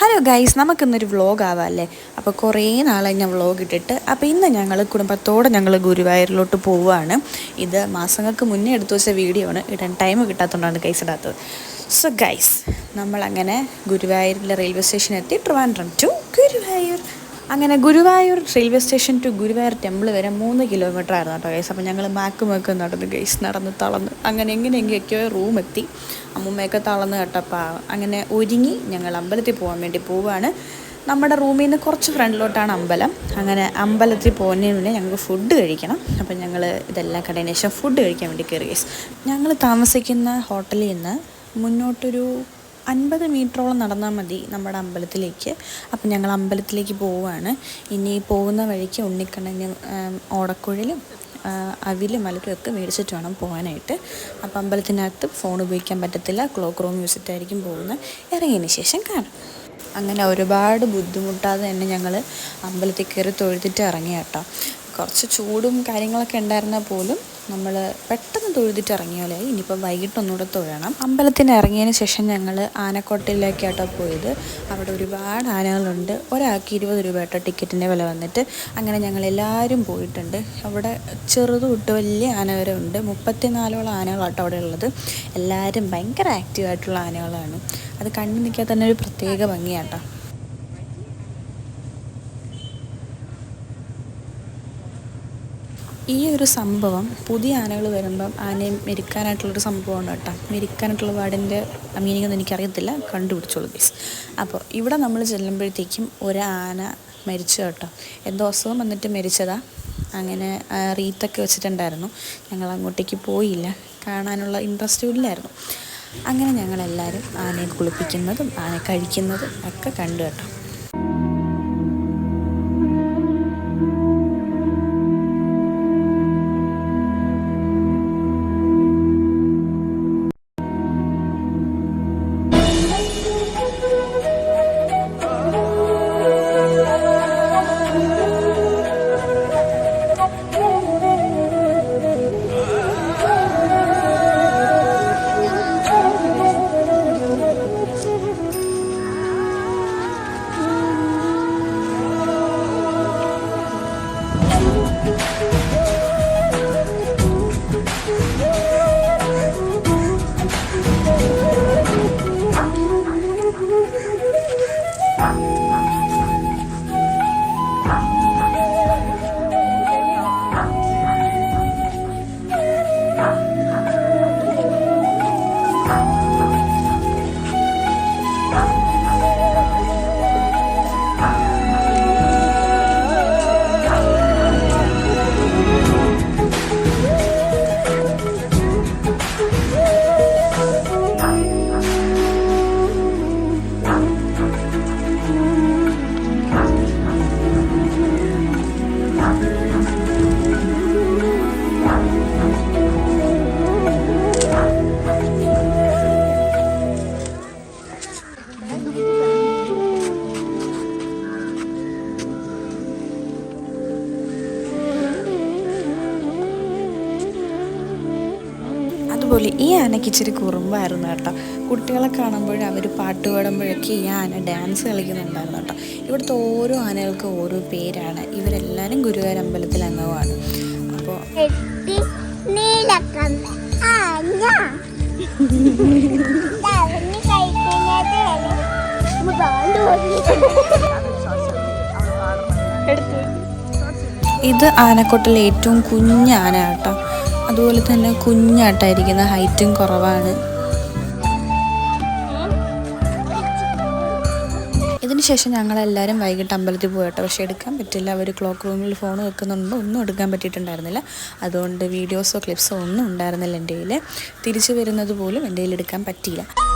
Hello guys നമുക്കിന്നൊരു vlog അല്ലേ? അപ്പോൾ കുറേ നാളായി ഞാൻ വ്ളോഗ് ഇട്ടിട്ട്. അപ്പോൾ ഇന്ന് ഞങ്ങൾ കുടുംബത്തോടെ ഞങ്ങൾ ഗുരുവായൂരിലോട്ട് പോവുകയാണ് ഇത് മാസങ്ങൾക്ക് മുന്നേ എടുത്തു വെച്ച വീഡിയോ ആണ്. ഇടാൻ ടൈം കിട്ടാത്തതുകൊണ്ടാണ് ഗൈസ് ഇടാത്തത്. സോ ഗൈസ് നമ്മളങ്ങനെ ഗുരുവായൂരിലെ റെയിൽവേ സ്റ്റേഷൻ എത്തി. ട്രിവാൻഡ്രം ടു ഗുരുവായൂർ. അങ്ങനെ Guruvayur railway station to Guruvayur temple വരെ മൂന്ന് കിലോമീറ്റർ ആയിരുന്നു കേട്ടോ ഗൈസ് അപ്പോൾ ഞങ്ങൾ മാക്ക് മേക്ക് നടന്ന് ഗൈസ് നടന്ന് തളന്ന് അങ്ങനെ എങ്ങനെയെങ്കിലൊക്കെയോ റൂം എത്തി. അമ്മൂമ്മയൊക്കെ തളർന്ന് കേട്ടപ്പോൾ അങ്ങനെ ഒരുങ്ങി ഞങ്ങൾ അമ്പലത്തിൽ പോകാൻ വേണ്ടി പോവുകയാണ് നമ്മുടെ റൂമിൽ നിന്ന് കുറച്ച് ഫ്രണ്ടിലോട്ടാണ് അമ്പലം. അങ്ങനെ അമ്പലത്തിൽ പോകുന്നതിന് മുന്നേ ഞങ്ങൾക്ക് ഫുഡ് കഴിക്കണം. അപ്പം ഞങ്ങൾ ഇതെല്ലാം കടയിന് ശേഷം ഫുഡ് കഴിക്കാൻ വേണ്ടി കയറി ഗൈസ് ഞങ്ങൾ താമസിക്കുന്ന ഹോട്ടലിൽ നിന്ന് മുന്നോട്ടൊരു അൻപത് മീറ്ററോളം നടന്നാൽ മതി നമ്മുടെ അമ്പലത്തിലേക്ക്. അപ്പം ഞങ്ങൾ അമ്പലത്തിലേക്ക് പോവുകയാണ്. ഇനി പോകുന്ന വഴിക്ക് ഉണ്ണിക്കണ്ണനും ഓടക്കുഴലും അവിലും മലരും ഒക്കെ മേടിച്ചിട്ട് വേണം പോകാനായിട്ട്. അപ്പം അമ്പലത്തിനകത്ത് ഫോൺ ഉപയോഗിക്കാൻ പറ്റത്തില്ല. ക്ലോക്ക് റൂം മ്യൂസിറ്റായിരിക്കും പോകുന്നത്. ഇറങ്ങിയതിന് ശേഷം കാണാം. അങ്ങനെ ഒരുപാട് ബുദ്ധിമുട്ടാതെ തന്നെ ഞങ്ങൾ അമ്പലത്തിൽ കയറി തൊഴുതിട്ട് ഇറങ്ങി കേട്ടോ കുറച്ച് ചൂടും കാര്യങ്ങളൊക്കെ ഉണ്ടായിരുന്നാൽ പോലും നമ്മൾ പെട്ടെന്ന് തൊഴുതിട്ട് ഇറങ്ങിയ പോലെ ഇനിയിപ്പോൾ വൈകിട്ട് ഒന്നുകൂടെ തൊഴണം. അമ്പലത്തിന് ഇറങ്ങിയതിന് ശേഷം ഞങ്ങൾ ആനക്കോട്ടയിലേക്കാട്ടോ പോയത്. അവിടെ ഒരുപാട് ആനകളുണ്ട്. ഒരാൾക്ക് ഇരുപത് രൂപ കേട്ടോ ടിക്കറ്റിന്റെ വില വന്നിട്ട്. അങ്ങനെ ഞങ്ങൾ എല്ലാവരും പോയിട്ടുണ്ട്. അവിടെ ചെറുത് തൊട്ട് വലിയ ആന വരെ ഉണ്ട്. മുപ്പത്തിനാലോളം ആനകളാട്ടോ അവിടെ ഉള്ളത്. എല്ലാവരും ഭയങ്കര ആക്റ്റീവായിട്ടുള്ള ആനകളാണ്. അത് കണ്ടു നിൽക്കാൻ തന്നെ ഒരു പ്രത്യേക ഭംഗിയാട്ടോ. ഈ ഒരു സംഭവം പുതിയ ആനകൾ വരുമ്പം ആനയെ മെരിക്കാനായിട്ടുള്ളൊരു സംഭവമാണ് കേട്ടോ. മെരിക്കാനായിട്ടുള്ള വാടിന്റെ മീനിങ് ഒന്നും എനിക്കറിയത്തില്ല. കണ്ടുപിടിച്ചോളൂ ബീസ് അപ്പോൾ ഇവിടെ നമ്മൾ ചെല്ലുമ്പോഴത്തേക്കും ഒരു ആന മരിച്ചു കേട്ടോ. എന്തോ അസുഖം വന്നിട്ട് മരിച്ചതാ. അങ്ങനെ റീത്തൊക്കെ വെച്ചിട്ടുണ്ടായിരുന്നു. ഞങ്ങൾ അങ്ങോട്ടേക്ക് പോയില്ല. കാണാനുള്ള ഇൻട്രസ്റ്റും ഇല്ലായിരുന്നു. അങ്ങനെ ഞങ്ങളെല്ലാവരും ആനയെ കുളിപ്പിക്കുന്നതും ആന കഴിക്കുന്നതും ഒക്കെ കണ്ടു കേട്ടോ. അതുപോലെ ഈ ആനയ്ക്ക് ഇച്ചിരി കുറുമ്പായിരുന്നു കേട്ടോ. കുട്ടികളെ കാണുമ്പോൾ അവർ പാട്ട് പാടുമ്പോഴൊക്കെ ഈ ആന ഡാൻസ് കളിക്കുന്നുണ്ടായിരുന്നു കേട്ടോ. ഇവിടുത്തെ ഓരോ ആനകൾക്കും ഓരോ പേരാണ്. ഇവരെല്ലാവരും ഗുരുവായൂർ അമ്പലത്തിൽ അംഗമാണ് അപ്പോൾ ഇത് ആനക്കൊട്ടിലെ ഏറ്റവും കുഞ്ഞ ആന കേട്ടോ. അതുപോലെ തന്നെ കുഞ്ഞാട്ടായിരിക്കുന്ന ഹൈറ്റും കുറവാണ്. ഇതിനുശേഷം ഞങ്ങളെല്ലാവരും വൈകിട്ട് അമ്പലത്തിൽ പോയിട്ട്. പക്ഷേ എടുക്കാൻ പറ്റില്ല. അവർ ക്ലോക്ക് റൂമിൽ ഫോൺ വെക്കുന്നുണ്ട്. ഒന്നും എടുക്കാൻ പറ്റിയിട്ടുണ്ടായിരുന്നില്ല. അതുകൊണ്ട് വീഡിയോസോ ക്ലിപ്സോ ഒന്നും ഉണ്ടായിരുന്നില്ല എന്റെ കയ്യിൽ തിരിച്ചു വരുന്നത് പോലും എന്റെ കയ്യിൽ എടുക്കാൻ പറ്റിയില്ല.